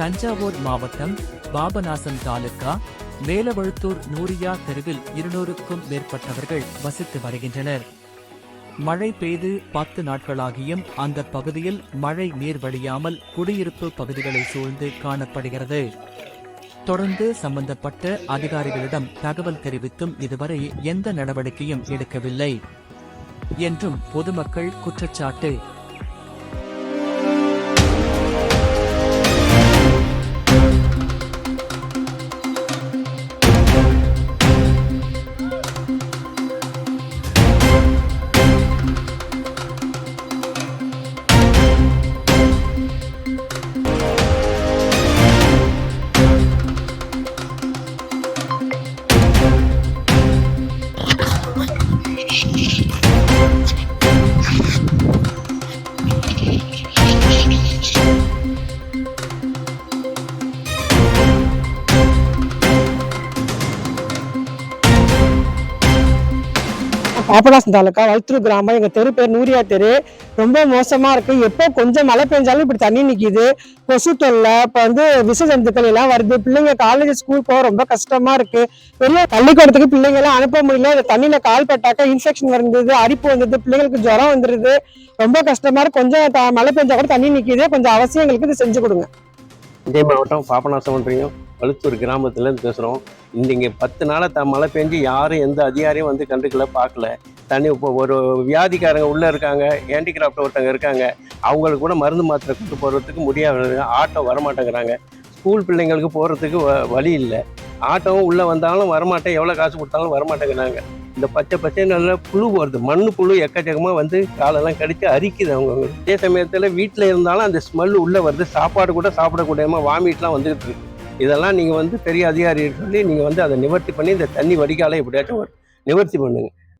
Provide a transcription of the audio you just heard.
தஞ்சாவூர் மாவட்டம் பாபநாசம் தாலுக்கா மேலவழுத்தூர் நூரியா தெருவில் இருநூறுக்கும் மேற்பட்டவர்கள் வசித்து வருகின்றனர். மழை பெய்து பத்து நாட்களாகியும் அந்த பகுதியில் மழை நீர் வழியாமல் குடியிருப்பு பகுதிகளை சூழ்ந்து காணப்படுகிறது. தொடர்ந்து சம்பந்தப்பட்ட அதிகாரிகளிடம் தகவல் தெரிவித்தும் இதுவரை எந்த நடவடிக்கையும் எடுக்கவில்லை. என்றும் பொதுமக்கள் குற்றச்சாட்டு பாபநாசம் தாலுக்கா வல்தூர் கிராமம் எங்கள் தெரு பேர் நூரியா தெரு. ரொம்ப மோசமாக இருக்குது எப்போ கொஞ்சம் மழை பெஞ்சாலும் இப்படி தண்ணி நிற்கிது கொசு தொல்லை இப்போ வந்து விஷ ஜந்துக்கள் எல்லாம் வருது. பிள்ளைங்க காலேஜ் ஸ்கூல் போக ரொம்ப கஷ்டமாக இருக்குது வெளியே பள்ளிக்கூடத்துக்கு பிள்ளைங்கெல்லாம் அனுப்ப முடியல. அந்த தண்ணியில் கால் பட்டாக்க இன்ஃபெக்ஷன் வந்தது அரிப்பு வந்தது பிள்ளைங்களுக்கு ஜுரம் வந்துடுது ரொம்ப கஷ்டமாக இருக்குது கொஞ்சம் த- மழை பெஞ்சா கூட தண்ணி நிற்கிது கொஞ்சம் அவசியம் எங்களுக்கு இது செஞ்சு கொடுங்க. இதே மாவட்டம் பாபநாசம் ஒன்றியம் வழுத்தூர் கிராமத்துலேருந்து பேசுகிறோம் இந்த இங்கே பத்து நாளாக த மழை பெஞ்சு யாரும் எந்த அதிகாரியும் வந்து கண்டுக்கல பார்க்கல. தண்ணி இப்போ ஒரு வியாதிக்காரங்க உள்ளே இருக்காங்க ஹேண்டிகிராஃப்ட் ஒருத்தவங்க இருக்காங்க. அவங்களுக்கு கூட மருந்து மாத்திரை கொண்டு போகிறதுக்கு முடியாது ஆட்டோ வரமாட்டேங்கிறாங்க. ஸ்கூல் பிள்ளைங்களுக்கு போகிறதுக்கு வ வழி இல்லை. ஆட்டோவும் உள்ளே வந்தாலும் வரமாட்டேன் எவ்வளோ காசு கொடுத்தாலும் வரமாட்டேங்கிறாங்க. இந்த பச்சை பச்சை நல்ல புழு வருது மண் புழு எக்கச்சக்கமாக வந்து காலெல்லாம் கடித்து அரிக்குது அவங்க. அதே சமயத்தில் வீட்டில் இருந்தாலும் அந்த ஸ்மெல் உள்ளே வருது சாப்பாடு கூட சாப்பிடக்கூடியமா வாமிட்லாம் வந்துகிட்டு இருக்கு. இதெல்லாம் நீங்கள் வந்து பெரிய அதிகாரிகள் சொல்லி நீங்கள் வந்து அதை நிவர்த்தி பண்ணி இந்த தண்ணி வடிகாலை எப்படியாச்சும் நிவர்த்தி பண்ணுங்க.